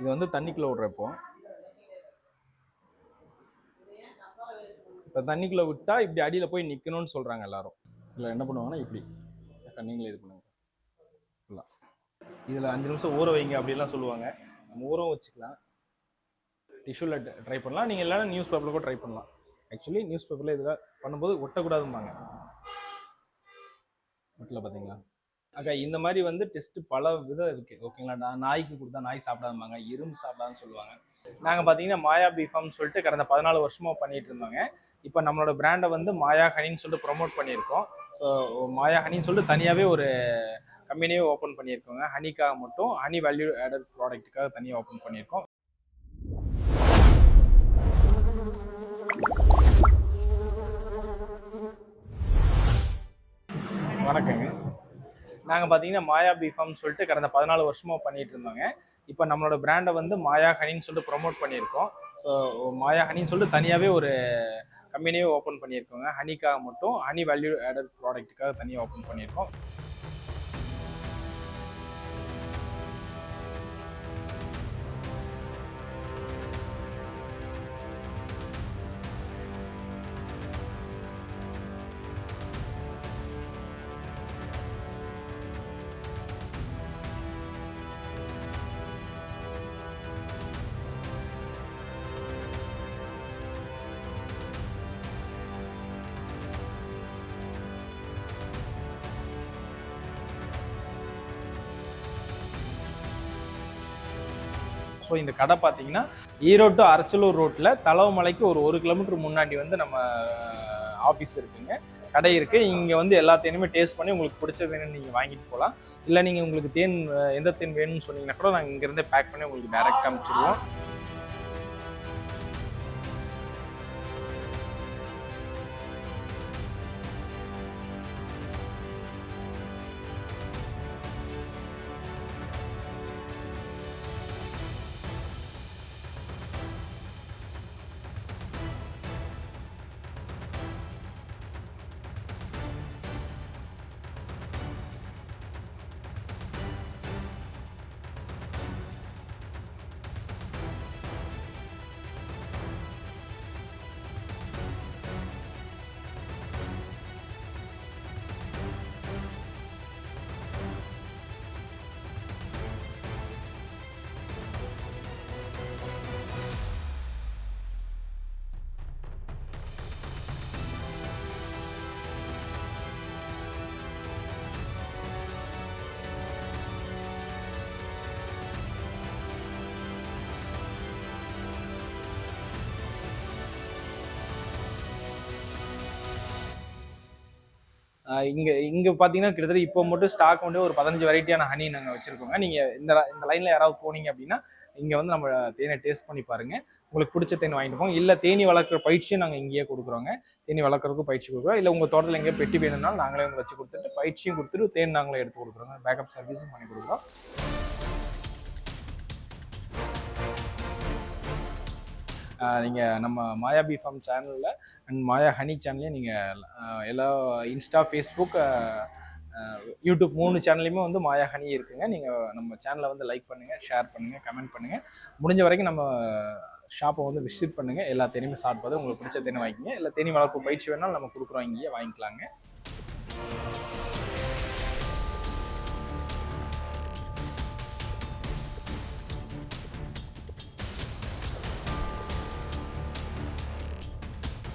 இது வந்து தண்ணிக்குள்ளே விடுறப்போ இப்போ. தண்ணிக்குள்ளே விட்டால் இப்படி அடியில் போய் நிற்கணும்னு சொல்கிறாங்க எல்லாரும். சில என்ன பண்ணுவாங்கன்னா இப்படி. நீங்களே இது பண்ணுங்க. ஃபுல்லாக இதில் அஞ்சு நிமிஷம் ஊற வைங்க அப்படிலாம் சொல்லுவாங்க. நம்ம ஊறம் வச்சுக்கலாம். டிஷ்யூவில் ட்ரை பண்ணலாம். நீங்கள் இல்லைனா நியூஸ் பேப்பரில் கூட ட்ரை பண்ணலாம். ஆக்சுவலி நியூஸ் பேப்பரில் இதில் பண்ணும்போது ஒட்டக்கூடாதும்பாங்க. ஒட்டல பார்த்தீங்களா அக்கா இந்த மாதிரி வந்து டெஸ்ட் பல விதம் இருக்கு. ஓகேங்களா நான் நாய்க்கு கொடுத்தா நாய் சாப்பிடாதும்பாங்க எறும்பு சாப்பிடாதுன்னு சொல்லுவாங்க. நாங்கள் பார்த்தீங்கன்னா மாயா பீஃபார்ம்னு சொல்லிட்டு கடந்த பதினாலு வருஷமா பண்ணிட்டு இருந்தாங்க. இப்போ நம்மளோட பிராண்டை வந்து மாயா ஹனின்னு சொல்லிட்டு ப்ரொமோட் பண்ணியிருக்கோம். ஸோ மாயா ஹனின்னு சொல்லிட்டு தனியாகவே ஒரு கம்பெனியே ஓப்பன் பண்ணியிருக்கோங்க. ஹனிக்காக மட்டும் ஹனி வேல்யூ ஆடட் ப்ராடக்ட்டுக்காக தனியாக ஓப்பன் பண்ணியிருக்கோம். வணக்கங்க. நாங்கள் பார்த்தீங்கன்னா மாயா பிஃபார்ம் சொல்லிட்டு கடந்த பதினாலு வருஷமாக பண்ணிட்டு இருந்தாங்க. இப்போ நம்மளோட பிராண்டை வந்து மாயா ஹனின்னு சொல்லிட்டு ப்ரொமோட் பண்ணியிருக்கோம். ஸோ மாயா ஹனின்னு சொல்லிட்டு தனியாகவே ஒரு கம்பெனியே ஓப்பன் பண்ணியிருக்கோங்க. ஹனிக்காக மட்டும் ஹனி வேல்யூ ஆடட் ப்ராடக்ட்டுக்காக தனியாக ஓப்பன் பண்ணியிருக்கோம். ஸோ இந்த கடை பார்த்தீங்கன்னா ஈரோடு to அரச்சலூர் ரோட்டில் தலவமலைக்கு ஒரு ஒரு கிலோமீட்டர் முன்னாடி வந்து நம்ம ஆஃபீஸ் இருக்குங்க. கடை இருக்குது இங்கே வந்து எல்லா டேஸ்ட் பண்ணி உங்களுக்கு பிடிச்ச வேணும்னு நீங்கள் வாங்கிட்டு போகலாம் இல்லை நீங்கள் உங்களுக்கு தேன் எந்த தேன் வேணும்னு சொன்னீங்கன்னா கூட நாங்கள் இங்கேருந்தே பேக் பண்ணி உங்களுக்கு டேரெக்டாக அனுப்பிச்சிடுவோம். இங்க இங்க பாத்தீங்கன்னா கிட்டத்தட்ட இப்போ மட்டும் ஸ்டாக் வந்து ஒரு பதினஞ்சு வெரைட்டியான ஹனி நாங்க வச்சிருக்கோங்க. நீங்க இந்த இந்த லைன்ல யாராவது போனீங்க அப்படின்னா இங்க வந்து நம்ம தேனை டேஸ்ட் பண்ணி பாருங்க. உங்களுக்கு பிடிச்ச தேன் வாங்கிட்டு போங்க. இல்ல தேனி வளர்க்குற பயிற்சியும் நாங்க இங்கேயே கொடுக்குறோங்க. தேனி வளர்க்குறதுக்கும் பயிற்சி கொடுக்குறோம். இல்ல உங்க தோட்டத்தில் எங்கேயும் பெட்டி வேணும்னாலும் நாங்களே வந்து வச்சு கொடுத்துட்டு பயிற்சியும் கொடுத்துட்டு தேன் நாங்களே எடுத்து கொடுக்குறோங்க. பேக்கப் சர்வீஸும் பண்ணி கொடுக்குறோம். நீங்கள் நம்ம மாயா பி ஃபார்ம் சேனலில் அண்ட் மாயா ஹனி சேனல்லையும் நீங்கள் எல்லா இன்ஸ்டா ஃபேஸ்புக் யூடியூப் மூணு சேனல்லையுமே வந்து மாயா ஹனி இருக்குங்க. நீங்கள் நம்ம சேனலை வந்து லைக் பண்ணுங்கள் ஷேர் பண்ணுங்கள் கமெண்ட் பண்ணுங்கள் முடிஞ்ச வரைக்கும் நம்ம ஷாப்பை வந்து விசிட் பண்ணுங்கள் எல்லா தேனியுமே சாப்பிட்டு உங்களுக்கு பிடிச்ச தேனை வாங்கிக்கங்க. இல்லை தேனி வளர்ப்பு பயிற்சி வேணாலும் நம்ம கொடுக்குறோம் இங்கேயே வாங்கிக்கலாங்க.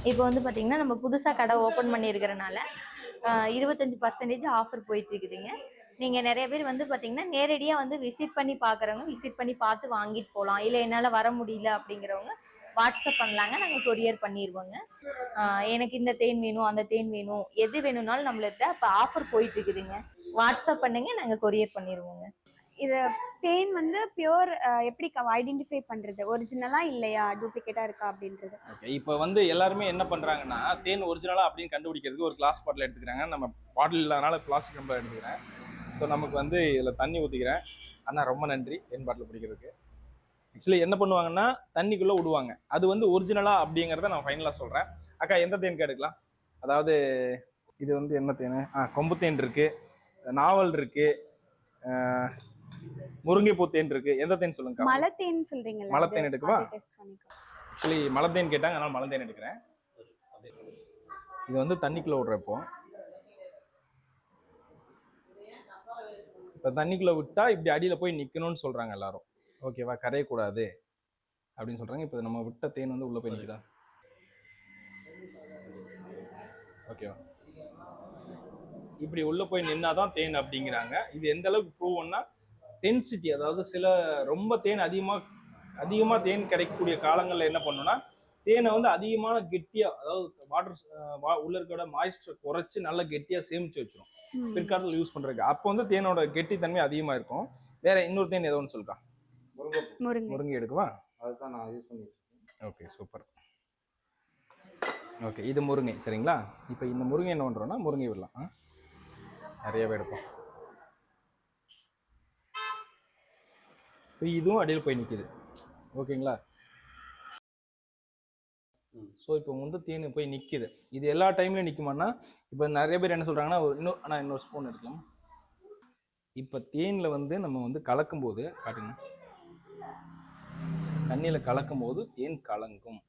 இப்போ வந்து பார்த்தீங்கன்னா நம்ம புதுசாக கடை ஓப்பன் பண்ணியிருக்கிறனால இருபத்தஞ்சி பர்சன்டேஜ் ஆஃபர் போயிட்டு இருக்குதுங்க நீங்கள் நிறைய பேர் வந்து பார்த்தீங்கன்னா நேரடியாக வந்து விசிட் பண்ணி பார்க்குறவங்க விசிட் பண்ணி பார்த்து வாங்கிட்டு போகலாம் இல்லை என்னால் வர முடியல அப்படிங்கிறவங்க வாட்ஸ்அப் பண்ணலாங்க. நாங்கள் கொரியர் பண்ணிடுவோங்க எனக்கு இந்த தேன் வேணும் அந்த தேன் வேணும் எது வேணும்னாலும் நம்மள்ட்ட இப்போ ஆஃபர் போயிட்டு இருக்குதுங்க வாட்ஸ்அப் பண்ணுங்க நாங்கள் கொரியர் பண்ணிடுவோங்க இது தேன் வந்து பியூர் எப்படி ஐடென்டிஃபை பண்றது? ஒரிஜினலா இல்லையா? டூப்ளிகேட்டா இருக்கா? அப்படின்றது. ஓகே இப்போ வந்து எல்லாருமே என்ன பண்றாங்கன்னா தேன் ஒரிஜினலா அப்படின்னு கண்டுபிடிக்கிறதுக்கு ஒரு கிளாஸ் பாட்டில் எடுத்துக்கிறாங்க. நம்ம பாட்டில் இல்லாதனால பிளாஸ்டிக் டம்ளர் எடுத்துக்கிறேன். ஸோ நமக்கு வந்து இதில் தண்ணி ஊற்றிக்கிறேன் அண்ணா ரொம்ப நன்றி தேன் பாட்டில் பிடிக்கிறதுக்கு. ஆக்சுவலி என்ன பண்ணுவாங்கன்னா தண்ணிக்குள்ளே விடுவாங்க. அது வந்து ஒரிஜினலா அப்படிங்கிறத நான் ஃபைனலாக சொல்கிறேன் அக்கா எந்த தேன் எடுக்கலாம் அதாவது இது வந்து என்ன தேன்? ஆ கொம்பு தேன் இருக்குது நாவல் இருக்குது முருங்கைப்பூ தேன் இருக்கு. எந்த தேன் சொல்லுங்க மலத்தேன் சொல்றீங்கல்ல மலத்தேன் எடுக்கவா? ஆக்சுவலி மலத்தேன் கேட்டாங்க அதனால மலத்தேன் எடுக்கிறேன். இது வந்து தண்ணிக்குள்ள விடுற இப்போ. இப்போ தண்ணிக்குள்ள விட்டா இப்படி அடியில போய் நிக்கணும்னு சொல்றாங்க எல்லாரும். ஓகேவா? கரையக்கூடாது அப்படின்னு சொல்றாங்க. இப்போ நம்ம விட்ட தேன் வந்து உள்ள போய் நிக்குதா? ஓகேவா? இப்படி உள்ள போய் நின்னாதான் தேன் அப்படிங்கிறாங்க. இது எந்த அளவுக்கு ப்ரூவ்னா டென்சிட்டி அதாவது சில ரொம்ப தேன் அதிகமா அதிகமா தேன் கிடைக்கக்கூடிய காலங்கள்ல என்ன பண்ணுன்னா தேனை வந்து அதிகமான கெட்டியா அதாவது வாட்டர் உள்ள இருக்கிற மாய்ஸ்டர் குறைச்சு நல்லா கெட்டியா சேமிச்சு வச்சிரும். பிற்காலத்தில் யூஸ் பண்றதுக்கு. அப்போ வந்து தேனோட கெட்டித்தன்மை அதிகமா இருக்கும் வேற இன்னொரு தேன் ஏதோ ஒன்று சொல்லுக்கா? முருங்கை. முருங்கை. எடுக்கவா? அதுதான் நான் யூஸ் பண்ணிட்டு இருக்கேன். ஓகே சூப்பர் ஓகே இது முருங்கை சரிங்களா? இப்போ இந்த முருங்கை என்ன பண்ணுறோன்னா முருங்கை விடலாம். ஆ? நிறையவே எடுப்போம். இப்போ இதுவும் அடியில் போய் நிற்கிது ஓகேங்களா. ஸோ இப்போ வந்து தேன் போய் நிற்கிது இது எல்லா டைம்லையும் நிற்குமான்னா இப்போ நிறைய பேர் என்ன சொல்கிறாங்கன்னா இன்னும் ஆனால் இன்னொரு ஸ்பூன் எடுக்கலாம். இப்போ தேனில் வந்து நம்ம வந்து கலக்கும்போது காட்டுங்க. தண்ணியில் கலக்கும்போது தேன் கலங்கும்.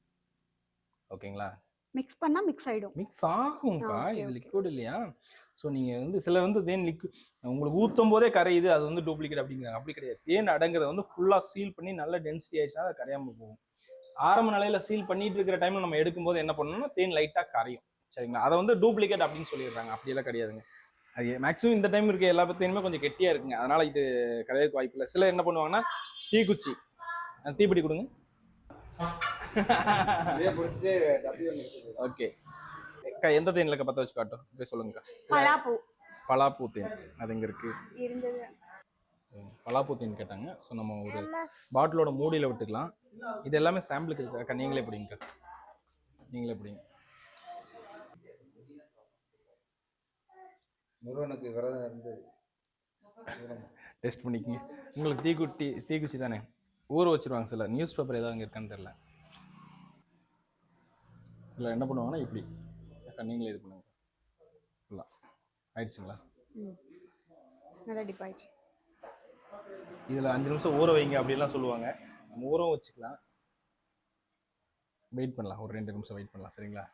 ஓகேங்களா? மிக்ஸ் பண்ணா மிக்ஸ் ஆயிடும். மிக்ஸ் ஆகும்க்கா இது. லிக்விட் இல்லையா? ஸோ நீங்கள் வந்து சில வந்து தேன் லிக்விட் உங்களுக்கு ஊற்றும் போதே கரையுது அது வந்து டூப்ளிகேட் அப்படிங்கிறாங்க. அப்படி கிடையாது. தேன் அடங்குறத வந்து ஃபுல்லாக சீல் பண்ணி நல்ல டென்சிட்டி ஆயிடுச்சுன்னா அது கரையாமல் போகும். ஆரம்ப நிலையில சீல் பண்ணிட்டு இருக்கிற டைம்ல நம்ம எடுக்கும்போது என்ன பண்ணணும்னா தேன் லைட்டாக கரையும். சரிங்களா? அதை வந்து டூப்ளிகேட் அப்படின்னு சொல்லிடுறாங்க. அப்படியெல்லாம் கிடையாதுங்க. அது மேக்ஸிமம் இந்த டைம் இருக்க எல்லா தேனுமே கொஞ்சம் கெட்டியாக இருக்குங்க. அதனால இது கரையறதுக்கு வாய்ப்பு இல்லை. சில என்ன பண்ணுவாங்கன்னா தீக்குச்சி. தீப்பெட்டி கொடுங்க. ஓகே. அக்கா எந்த தேனில் பற்ற வச்சு காட்டும்? போய் சொல்லுங்கக்கா. பலாப்பூ. பலாப்பூ தேன். அது இங்கே இருக்கு? இருந்தது. ம், பலாப்பூ தேன் கேட்டாங்க. ஸோ நம்ம ஒரு பாட்டிலோட மூடியில் விட்டுக்கலாம். இது எல்லாமே சாம்பிளுக்கு இருக்கு? அக்கா நீங்களே பிடிங்கக்கா நீங்களே பிடிங்க. முருகனுக்கு விரதம் இருந்து டெஸ்ட் பண்ணிக்கங்க. உங்களுக்கு தீக்குட்டி தீக்குச்சி தானே? ஊற வச்சிருவாங்க சில நியூஸ் பேப்பர் ஏதாவது அங்கே இருக்கான்னு தெரில சில என்ன பண்ணுவாங்கன்னா இப்படி. அக்கா நீங்களே இது பண்ணுங்க. ஃபுல்லாக ஆயிடுச்சுங்களா. நல்லா டிப் ஆயிடுச்சு. இதில் அஞ்சு நிமிஷம் ஊற வைங்க அப்படிலாம் சொல்லுவாங்க. நம்ம ஊறம் வச்சுக்கலாம். வெயிட் பண்ணலாம். ஒரு ரெண்டு நிமிஷம் வெயிட் பண்ணலாம். சரிங்களா?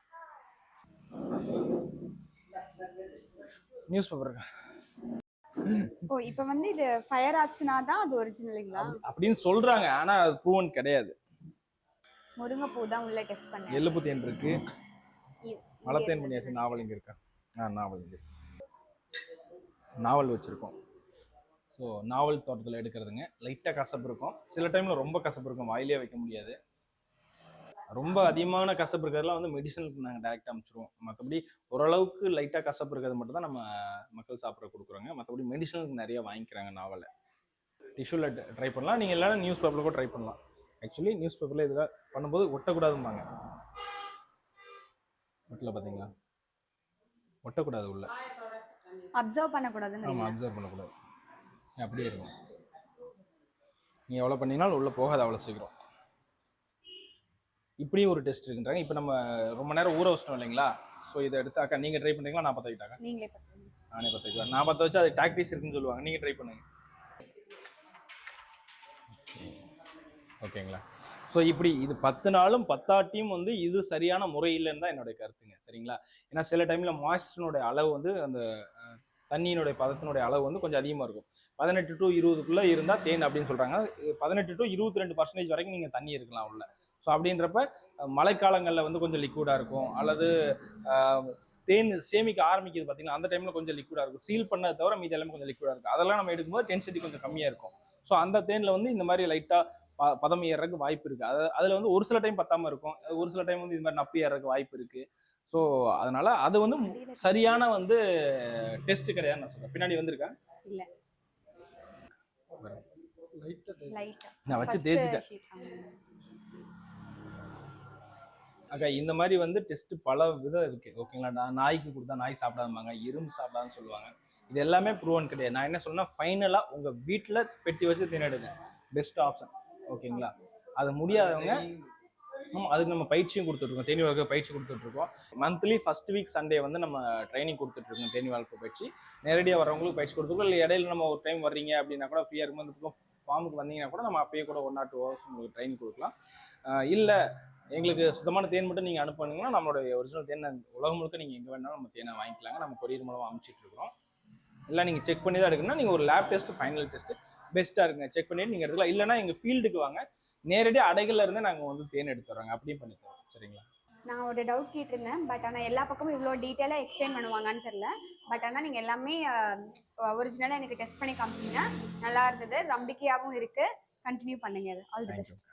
நியூஸ் பேப்பர் ஓ இப்போ வந்து இது ஃபயர் ஆச்சுனா தான் அது ஒரிஜினலுங்களா அப்படின்னு சொல்றாங்க. ஆனா அது ப்ரூவன் கிடையாது. முருங்கைப்பூ தான் உள்ள டெஸ்ட் பண்ணேன். எள்ளுப்பு தேன் இருக்கு. மலத்தேன் பண்ணியாச்சு நாவல் இங்க இருக்கா? ஆ நாவல் இங்க. நாவல் வச்சிருக்கோம். ஸோ நாவல் தோட்டத்தில் எடுக்கிறதுங்க. லைட்டாக கசப்பு இருக்கும். சில டைமில் ரொம்ப கசப்பு இருக்கும். வாயிலே வைக்க முடியாது. ரொம்ப அதிகமான கசப்பு இருக்கிறதுலாம் வந்து மெடிசனுக்கு நாங்கள் டேரெக்டாக அனுப்பிச்சிருவோம் மற்றபடி ஓரளவுக்கு லைட்டாக கசப்பு இருக்கிறது மட்டும் தான் நம்ம மக்கள் சாப்பிட கொடுக்குறோங்க. மற்றபடி மெடிசனுக்கு நிறைய வாங்கிக்கிறாங்க நாவலை. டிஷ்யூவில் ட்ரை பண்ணலாம். நீங்கள் எல்லாரும் நியூஸ் பேப்பரில் கூட ட்ரை பண்ணலாம். ஆக்சுவலி நியூஸ் பேப்பரில் இதில் பண்ணும்போது ஒட்டக்கூடாதும்பாங்க. ஒட்டல பார்த்தீங்களா ஒட்டக்கூடாது உள்ள. அப்சர்வ் பண்ணக்கூடாதுன்னு ஆமாம் அப்சர்வ் பண்ணக்கூடாது. அப்படியே இருக்கும். நீங்கள் எவ்வளோ பண்ணீங்கனாலும் உள்ளே போகாது அவ்வளோ சீக்கிரம். இப்படியும் ஒரு டெஸ்ட் இருக்குன்றாங்க. இப்போ நம்ம ரொம்ப நேரம் ஊற வச்சிட்டோம் இல்லைங்களா? ஸோ இதை எடுத்து அக்கா நீங்கள் ட்ரை பண்ணுறீங்களா நான் பற்ற பார்த்துங்க நானே பற்ற நான் பற்ற வச்சு அது டாக்டிஸ் இருக்குன்னு சொல்லுவாங்க. நீங்கள் ட்ரை பண்ணுங்க. ஓகேங்களா? ஸோ இப்படி இது பத்து நாளும் பத்தாட்டியும் வந்து இது சரியான முறை இல்லைன்னு தான் என்னுடைய கருத்துங்க. சரிங்களா? ஏன்னா சில டைமில் மாய்ஸ்டரினுடைய அளவு வந்து அந்த தண்ணியினுடைய பதத்தினுடைய அளவு வந்து கொஞ்சம் அதிகமாக இருக்கும். பதினெட்டு டு இருபதுக்குள்ளே இருந்தால் தேன் அப்படின்னு சொல்கிறாங்க பதினெட்டு டு இருபத்தி ரெண்டு பர்சன்டேஜ் வரைக்கும் நீங்கள் தண்ணி இருக்கலாம் உள்ள. ஸோ அப்படின்றப்ப மழைக்காலங்களில் வந்து கொஞ்சம் லிக்விடாக இருக்கும். அல்லது தேன் சேமிக்க ஆரம்பிக்குது பார்த்தீங்கன்னா அந்த டைமில் கொஞ்சம் லிக்விடாக இருக்கும். சீல் பண்ணதை தவிர மீதி எல்லாமே கொஞ்சம் லிக்விடாக இருக்கும். அதெல்லாம் நம்ம எடுக்கும்போது டென்சிட்டி கொஞ்சம் கம்மியாக இருக்கும். ஸோ அந்த தேனில் வந்து இந்த மாதிரி லைட்டாக பதம் ஏறதுக்கு வாய்ப்பு இருக்குது அது அதில் வந்து ஒரு சில டைம் பத்தாமல் இருக்கும். ஒரு சில டைம் வந்து இது மாதிரி நப்பி ஏறதுக்கு வாய்ப்பு இருக்குது ஸோ அதனால அது வந்து சரியான வந்து டெஸ்ட் கிடையாதுன்னு நான் சொல்றேன். பின்னாடி வந்திருக்கா? இல்ல. லைட்டாக லைட்டா நான் வச்சு தேய்ச்சிட்டேன். அக்கா இந்த மாதிரி வந்து டெஸ்ட் பல விதம் இருக்கு. ஓகேங்களா நாய்க்கு கொடுத்தா நாய் சாப்பிடாதுமாங்க எறும்பு சாப்பிடாதுன்னு சொல்லுவாங்க. இது எல்லாமே ப்ரூவன் கிடையாது. நான் என்ன சொல்றேன்னா ஃபைனலாக உங்க வீட்டில் பெட்டி வச்சு தின்னுடுங்க பெஸ்ட் ஆப்ஷன் ஓகேங்களா? அது முடியாதவங்க ஆமாம் அதுக்கு நம்ம பயிற்சியும் கொடுத்துட்ருக்கோம். தேனி வாழ்க்கை பயிற்சி கொடுத்துட்ருக்கோம். மந்த்லி ஃபர்ஸ்ட் வீக் சண்டே வந்து நம்ம ட்ரைனிங் கொடுத்துட்ருக்கோம் தேனி வாழ்க்கை பயிற்சி. நேரடியாக வரவங்களுக்கு பயிற்சி கொடுத்துருக்கோம். இல்லை இடையில நம்ம ஒரு டைம் வர்றீங்க அப்படின்னா கூட ஃப்ரீயாக இருக்கும்போது ஃபார்முக்கு வந்தீங்கன்னா கூட நம்ம அப்பயே கூட ஒன் ஆர் டூ ஹவர்ஸ் உங்களுக்கு ட்ரைனிங் கொடுக்கலாம். இல்லை எங்களுக்கு சுத்தமான தேன் மட்டும் நீங்கள் அனுப்புனீங்கன்னா நம்மளுடைய ஒரிஜினல் தேன் உலகம் முழுக்க நீங்கள் எங்கே வேணாலும் நம்ம தேனை வாங்கிக்கலாங்க. நம்ம கொரியர் மூலமாக அமைச்சிட்டு இருக்கிறோம் இல்லை நீங்கள் செக் பண்ணி தான் எடுக்கணும்னா நீங்கள் ஒரு லேப் டெஸ்ட் ஃபைனல் டெஸ்ட்டு பெஸ்ட்டாக இருக்குங்க செக் பண்ணிட்டு நீங்கள் எடுக்கலாம் இல்லைன்னா எங்கள் ஃபீல்டுக்கு வாங்க. நேரடியாக அடைகள்ல இருந்தே நாங்கள் வந்து தேன் எடுத்துறோங்க அப்படியும் பண்ணி தரோம். சரிங்களா? நான் ஒரு டவுட் கேட்டிருந்தேன். பட் ஆனால் எல்லா பக்கமும் இவ்வளோ டீட்டெயிலாக எக்ஸ்பிளைன் பண்ணுவாங்கன்னு தெரில பட் ஆனால் நீங்கள் எல்லாமே ஒரிஜினலாக எனக்கு டெஸ்ட் பண்ணி காமிச்சிங்க நல்லா இருந்தது. நம்பிக்கையாகவும் இருக்குது கண்டினியூ பண்ணுங்க. All the. பெஸ்ட்